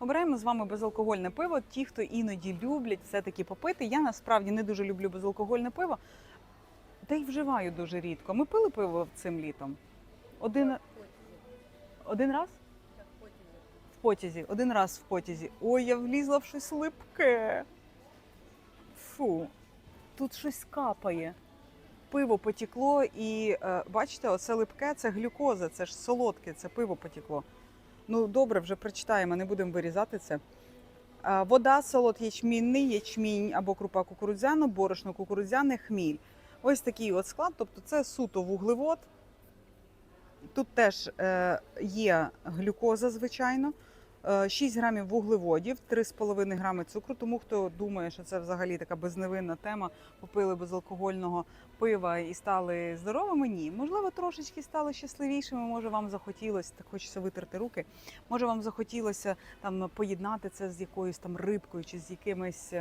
Обираємо з вами безалкогольне пиво. Ті, хто іноді люблять все-таки попити. Я насправді не дуже люблю безалкогольне пиво, та й вживаю дуже рідко. Ми пили пиво цим літом. Один, один раз? В потязі, один раз в потязі. Ой, я влізла в щось липке. Фу, тут щось капає. Пиво потекло, і е, бачите, оце липке це глюкоза, це ж солодке, це пиво потекло. Ну, добре, вже прочитаємо, не будемо вирізати це. Вода, солод ячмінний, ячмінь або крупа кукурудзяна, борошно кукурудзяне, хміль. Ось такий от склад, тобто це суто вуглевод. Тут теж е, є глюкоза, звичайно. Е, 6 грамів вуглеводів, 3,5 грами цукру. Тому хто думає, що це взагалі така безневинна тема, попили безалкогольного пива і стали здоровими. Ні, можливо, трошечки стали щасливішими. Може, вам захотілося, так хочеться витерти руки. Може, вам захотілося там поєднати це з якоюсь там рибкою чи з якимись.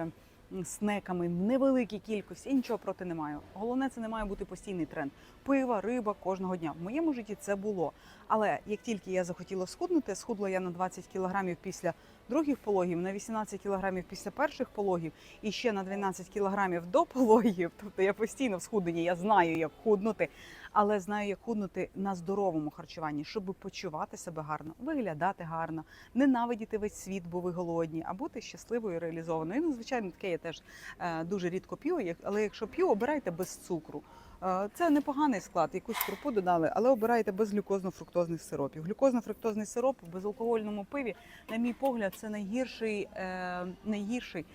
Снеками невеликій кількості, я нічого проти не маю. Головне, це не має бути постійний тренд. Пива, риба кожного дня. В моєму житті це було. Але як тільки я захотіла схуднути, схудла я на 20 кілограмів після других пологів, на 18 кілограмів після перших пологів і ще на 12 кілограмів до пологів. Тобто я постійно в схудненні, я знаю, як худнути, але знаю, як худнути на здоровому харчуванні, щоб почувати себе гарно, виглядати гарно, ненавидіти весь світ, бо ви голодні, а бути щасливою і реалізованою. Ну, звичайно, таке я теж е, дуже рідко п'ю, але якщо п'ю, обирайте без цукру. Е, Це непоганий склад, якусь крупу додали, але обирайте без глюкозно-фруктозних сиропів. Глюкозно-фруктозний сироп в безалкогольному пиві, на мій погляд, це найгірший, е, найгірший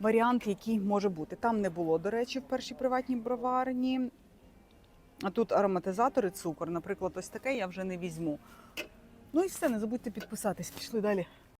варіант, який може бути. Там не було, до речі, в першій приватній броварні. А тут ароматизатори, цукор, наприклад, ось таке я вже не візьму. Ну і все, не забудьте підписатись. Пішли далі.